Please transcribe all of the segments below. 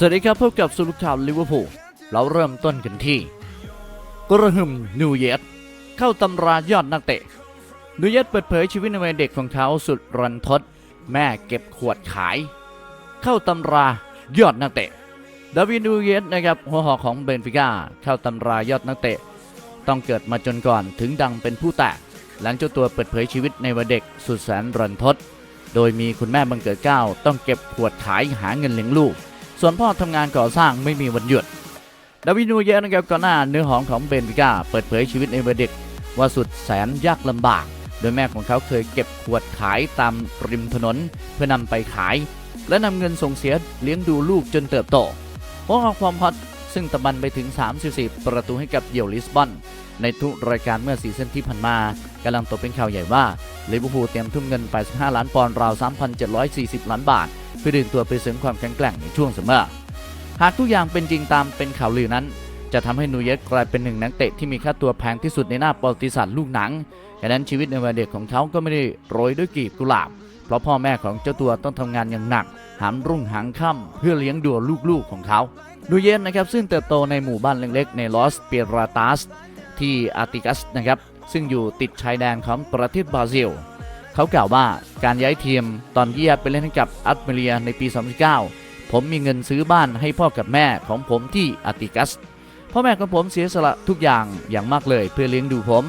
สวัสดีครับพบกับสุลุข่าวลิเวอร์พูลเราเริ่มต้นกันที่ กระหึ่มนูเยสเข้าตำรายอดนักเตะนูเยสเปิดเผยชีวิตในวัยเด็กของเขาสุดรันทด แม่เก็บขวดขาย เข้าตำรายอดนักเตะดาวินนูเยสนะครับหัวหอกของเบนฟิก้าเข้าตำรายอดนักเตะ ต้องเกิดมาจนก่อนถึงดังเป็นผู้แตกหลังเจ้าตัวเปิดเผยชีวิตในวัยเด็กสุดแสนรันทด โดยมีคุณแม่บังเกิดเก้าต้องเก็บขวดขายหาเงินเลี้ยงลูก ส่วนพ่อทำงานก่อสร้างไม่มีวันหยุดดาวินูเยสนะครับก่อนหน้าเนื้อหอมของเบนฟิก้าเปิดเผยชีวิตในวัยเด็กว่าสุดแสนยากลำบาก โดยแม่ของเขาเคยเก็บขวดขายตามริมถนนเพื่อนำไปขาย และนำเงินส่งเสียเลี้ยงดูลูกจนเติบโตหัวหอกความฮอตซึ่งตะบันไปถึง 34 ประตูให้กับเหยี่ยวลิสบอน ในทุกรายการเมื่อซีซั่นที่ผ่านมากำลังตกเป็นข่าวใหญ่ว่าลิเวอร์พูลเตรียมทุ่มเงิน 85 ล้านปอนด์ราว 3,740 ล้านบาท เพื่อดึงตัวไปเสริมความแข็งแกร่งในช่วงเสมอ หากทุกอย่างเป็นจริงตามเป็นข่าวลือนั้น จะทำให้นูเยสกลายเป็นหนึ่งนักเตะที่มีค่าตัวแพงที่สุดในหน้าประวัติศาสตร์ลูกหนังดังนั้นชีวิตในวัยเด็กของเขาก็ไม่ได้โรยด้วยกลีบกุหลาบ เพราะพ่อแม่ของเจ้าตัวต้องทำงานอย่างหนัก หามรุ่งหางค่ำเพื่อเลี้ยงดูลูกๆของเขานูเยสนะครับซึ่งเติบโตในหมู่บ้านเล็กๆในลอสเปียราตาสที่อาร์ติกัสนะครับซึ่งอยู่ติดชายแดนของประเทศบราซิล เขากล่าวว่าการย้ายทีมตอนที่ยาไปเล่นให้กับอัตเมเลียในปี 2019 ผมมีเงินซื้อบ้านให้พ่อกับแม่ของผมที่อาติกัส พ่อแม่ของผมเสียสละทุกอย่างอย่างมากเลยเพื่อเลี้ยงดูผม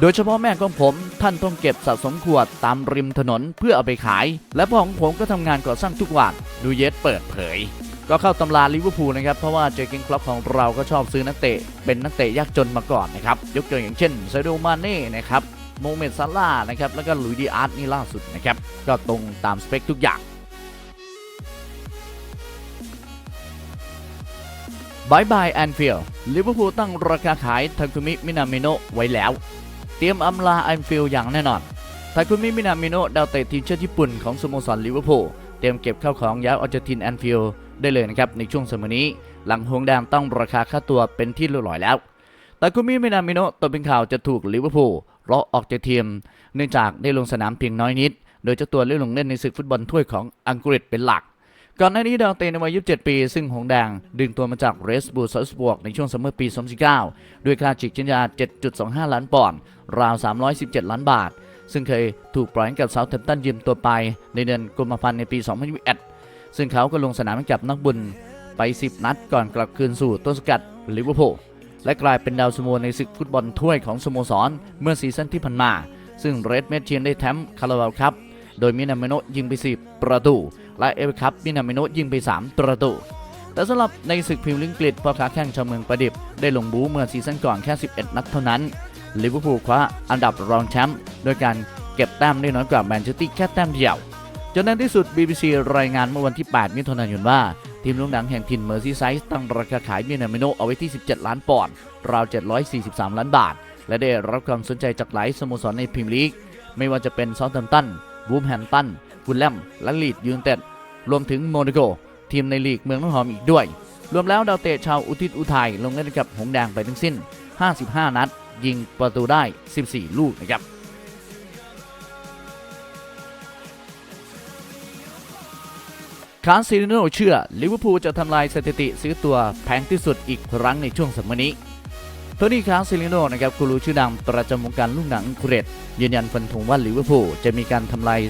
โดยเฉพาะแม่ของผมท่านต้องเก็บสะสมขวดตามริมถนนเพื่อเอาไปขาย และพ่อของผมก็ทำงานก่อสร้างทุกวันดูเยสเปิดเผยก็เข้าตำราลิเวอร์พูลนะครับ เพราะว่าเจอร์เกนคลับของเราก็ชอบซื้อนักเตะ เป็นนักเตะยากจนมาก่อนนะครับ ยกตัวอย่างเช่นไซโดมาเน่นะครับ โมเมดซาร่านะครับแล้วก็ลุยดีอาร์ตนี่ล่าสุดนะครับก็ตรงตามสเปคทุกอย่างบายบายแอนฟิลด์ลิเวอร์พูลตั้งราคาขายทาคุมิมินามิโนะไว้แล้ว เตรียมอำลาแอนฟิลด์อย่างแน่นอนทาคุมิมินามิโนะดาวเตะทีมชาติญี่ปุ่นของสโมสรลิเวอร์พูลเตรียมเก็บข้าวของย้ายออกจากทีมแอนฟิลด์ได้เลยนะครับในช่วงสมัยนี้ หลังหงแดงต้องราคาค่าตัวเป็นที่เรียบร้อยแล้วทาคุมิมินามิโนะตกเป็นข่าวจะถูกลิเวอร์พูล เลาะออกจากทีมเนื่องจากได้ลงสนามเพียงน้อยนิด โดยเจ้าตัวเล่นลงเล่นในศึกฟุตบอลถ้วยของอังกฤษเป็นหลัก ก่อนหน้านี้ดาวเตะในวัย 27 ปี ซึ่งหงแดง ดึงตัวมาจากเรสบูลซอสบวกในช่วงซัมเมอร์ปี 2019 ด้วยค่าจิกชินยา7.25 ล้านปอนด์ราว 317 ล้านบาท ซึ่งเคยถูกปล่อยให้กับเซาท์แฮมป์ตันยืมตัวไปในเดือนกุมภาพันธ์ในปี 2021 ซึ่งเขาก็ลงสนามกับนักบุญไป 10 นัดก่อนกลับคืนสู่ต้นสกัดลิเวอร์พูล และกลายเป็นดาวซัโมในศึกฟุตบอลถ้วยของสโมสร เมื่อซีซั่นที่ผ่านมา ซึ่งเรดเมดเชียนได้แชมป์คาราบาวครับ โดยมินาเมโนะยิงไป 10 ประตู และเอฟคัพมินาเมโนะยิงไป 3 ประตูแต่สำหรับในศึกพรีเมียร์ลีกอังกฤษพ่อค้าแข่งชาวเมืองประดิบได้ลงบู๊เมื่อซีซั่นก่อนแค่ 11 นัดเท่านั้นลิเวอร์พูลคว้าอันดับรองแชมป์โดยการเก็บแต้มได้น้อยกว่าแมนเชสเตอร์แค่แต้มเดียวจนในที่สุด BBC รายงานเมื่อวันที่ 8 มิถุนายนว่า ทีมลูกหนังแห่งถิ่นเมอร์ซีไซด์ตั้งราคาขายมินาเมโนเอาไว้ที่ 17 ล้านปอนด์ราว 743 ล้านบาท และได้รับความสนใจจากหลายสโมสรในพรีเมียร์ลีก ไม่ว่าจะเป็นซาท์แฮมป์ตันวูฟแฮมตันฟูลแลมและลีดยูนเต็ดรวมถึงโมนาโก ทีมในลีกเมืองน้ำหอมอีกด้วย รวมแล้วดาวเตะชาวอุทิศอุทัยลงเล่นกับหงแดงไปทั้งสิ้น 55 นัด ยิงประตูได้ 14 ลูกนะครับ คานซิลิโนเชื่อลิเวอร์พูลจะทำลายสถิติซื้อตัวแพงที่สุดอีกครั้งในช่วงสัมัยนี้โทนี่คาซิลิโนนะครับกูรูชื่อดังประจำวงการลูกหนังอังกฤษยืนยันฟันธงว่าลิเวอร์พูลจะมีการทำลาย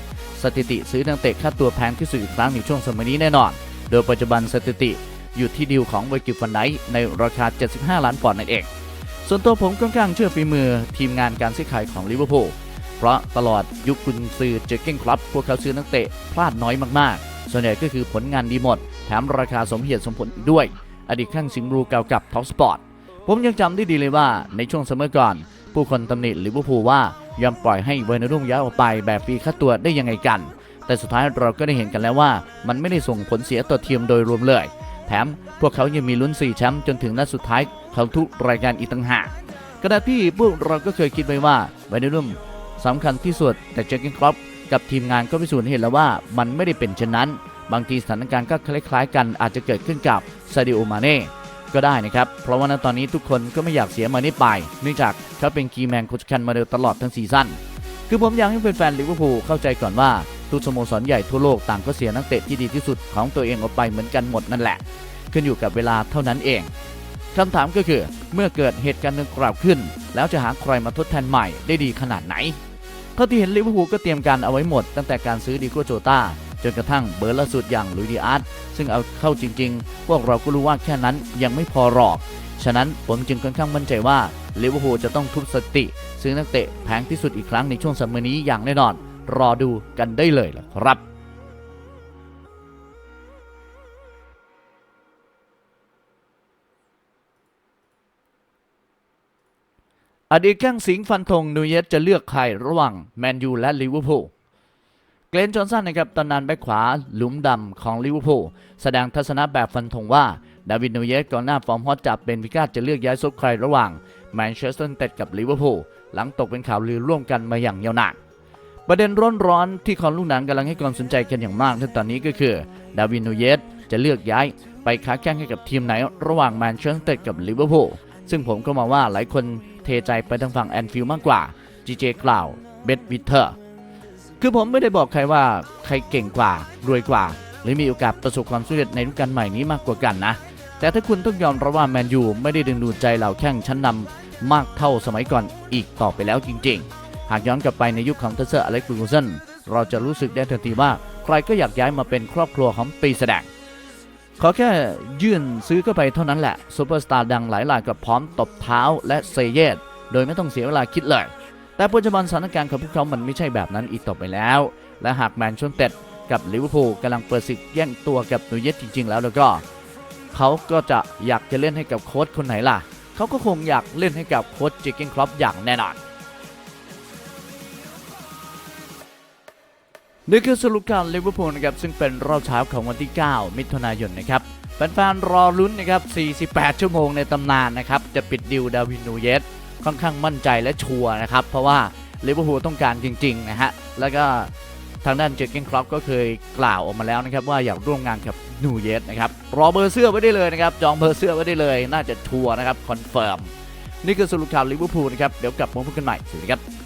สถิติซื้อนักเตะค่าตัวแพงที่สุดอีกครั้งในช่วงสมัยนี้แน่นอน โดยปัจจุบันสถิติอยู่ที่ดีลของเวกิฟันไนท์ในราคา 75 ล้านปอนด์นั่นเอง ส่วนตัวผมค่อนข้างเชื่อฝีมือทีมงานการซื้อขายของลิเวอร์พูลเพราะตลอดยุคกุนซือเจอเก้งครับพวกเขาซื้อนักเตะพลาดน้อยมากๆ ส่วนใหญ่ก็คือผลงานดีหมด แถมราคาสมเหตุสมผลอีกด้วย อดีตข้างสิงห์บรูเก่ากับท็อปสปอร์ตผมยังจำได้ดีเลยว่าในช่วงซัมเมอก่อน ผู้คนตำหนิลิเวอร์พูลว่ายอมปล่อยให้เวอร์นารุ่งย้ายออกไปแบบฟรีค่าตัวได้ยังไงกัน แต่สุดท้ายเราก็ได้เห็นกันแล้วว่า มันไม่ได้ส่งผลเสียต่อทีมโดยรวมเลย แถมพวกเขายังมีลุ้น4แชมป์จนถึงนัดสุดท้ายของทุกรายการอีกต่างหากขณะที่พวกเราก็เคยคิดไว้ว่าเวอร์นารุ่งสำคัญที่สุดแต่เจอร์เกนครอป กับทีมงานก็พิสูจน์เห็นแล้วว่ามันไม่ได้เป็นเช่นนั้น บางทีสถานการณ์ก็คล้ายๆ กันอาจจะเกิดขึ้นกับซาดิโอมาเน่ก็ได้นะครับ เพราะว่าณตอนนี้ทุกคนก็ไม่อยากเสียมานี่ไป เนื่องจากเขาเป็นคีแมนคนสำคัญมาโดยตลอดทั้งซีซั่นคือผมอยากให้แฟนๆลิเวอร์พูลเข้าใจก่อนว่าทุกสโมสรใหญ่ทั่วโลกต่างก็เสียนักเตะที่ดีที่สุดของตัวเองออกไปเหมือนกันหมดนั่นแหละ ขึ้นอยู่กับเวลาเท่านั้นเองคำถามก็คือเมื่อเกิดเหตุการณ์ดังกล่าวขึ้น แล้วจะหาใครมาทดแทนใหม่ได้ดีขนาดไหน เท่าที่เห็นลิเวอร์พูลก็เตรียมการเอาไว้หมด ตั้งแต่การซื้อดิโกโจตาจนกระทั่งเบอร์ล่าสุดอย่างลุยดิอาร์ตซึ่งเอาเข้าจริงๆ พวกเราก็รู้ว่าแค่นั้นยังไม่พอหรอก ฉะนั้นผมจึงค่อนข้างมั่นใจว่าลิเวอร์พูลจะต้องทุบสติ ซื้อนักเตะแพงที่สุดอีกครั้งในช่วงสัปดาห์นี้อย่างแน่นอน รอดูกันได้เลยล่ะครับ อดีตแข้งสิงห์ฟันธงนูเยสจะเลือกใครระหว่างแมนยูและลิเวอร์พูลเกรนจอห์นสันนะครับตำนานแบ็คขวาหลุมดำของลิเวอร์พูลแสดงทัศนะแบบฟันธงว่าดาวิดนูเยสก่อนหน้าฟอร์มฮอตจากเบนฟิก้าจะเลือกย้ายซุปใครระหว่างแมนเชสเตอร์ยูไนเต็ดกับลิเวอร์พูลหลังตกเป็นข่าวลือร่วมกันมาอย่างยาวนานประเด็นร้อนๆที่คอนลูกหนังกำลังให้ความสนใจกันอย่างมากในตอนนี้ก็คือดาวิดนูเยสจะเลือกย้ายไปค้าแข่งให้กับทีมไหน ระหว่างแมนเชสเตอร์เต็ดกับลิเวอร์พูลซึ่งผมก็มองว่าหลายคน เทใจไปทางฝั่งแอนฟิลมากกว่าจีเจกล่าวเบดวิเทอร์คือผมไม่ได้บอกใครว่าใครเก่งกว่ารวยกว่า หรือมีโอกาสประสบความสำเร็จในฤดูกาลใหม่นี้มากกว่ากันนะ แต่ถ้าคุณต้องยอมรับว่าแมนยูไม่ได้ดึงดูดใจเหล่าแข้งชั้นนำมากเท่าสมัยก่อนอีกต่อไปแล้วจริง ๆ หากย้อนกลับไปในยุคของเทเซอร์อเล็กซ์ฟูกูเซนเราจะรู้สึกได้ทันทีว่าใครก็อยากย้ายมาเป็นครอบครัวของปีแสดง ขอแค่ยื่นซื้อเข้าไปเท่านั้นแหละซูเปอร์สตาร์ดังหลายรายก็พร้อมตบเท้าและเซเยสโดยไม่ต้องเสียเวลาคิดเลย แต่ปัจจุบันสถานการณ์ของพวกเขามันไม่ใช่แบบนั้นอีกต่อไปแล้ว และหากแมนเชสเตอร์กับลิเวอร์พูลกำลังเปิดศึกแย่งตัวกับนูเยสจริง ๆ แล้วแล้วก็เขาก็จะอยากจะเล่นให้กับโค้ชคนไหนล่ะ เขาก็คงอยากเล่นให้กับโค้ชจิกเกนครอปอย่างแน่นอน นี่คือสรุปการลิเวอร์พูลนะครับซึ่งเป็นรอบเช้าของวันที่ 9 มิถุนายนนะครับแฟนๆรอลุ้นนะครับ 48 ชั่วโมงในตำนานนะครับ จะปิดดิวดาวินนูเยสค่อนข้างมั่นใจและชัวร์นะครับ เพราะว่าลิเวอร์พูลต้องการจริง ๆ นะฮะ แล้วก็ทางด้านเจอร์เกนครอปก็เคยกล่าวออกมาแล้วนะครับ ว่าอยากร่วมงานกับนูเยสนะครับ รอเบอร์เสื้อไว้ได้เลยนะครับ จองเบอร์เสื้อไว้ได้เลย น่าจะชัวร์นะครับ คอนเฟิร์ม นี่คือสรุปข่าวลิเวอร์พูลนะครับ เดี๋ยวกลับมาพบกันใหม่ สวัสดีครับ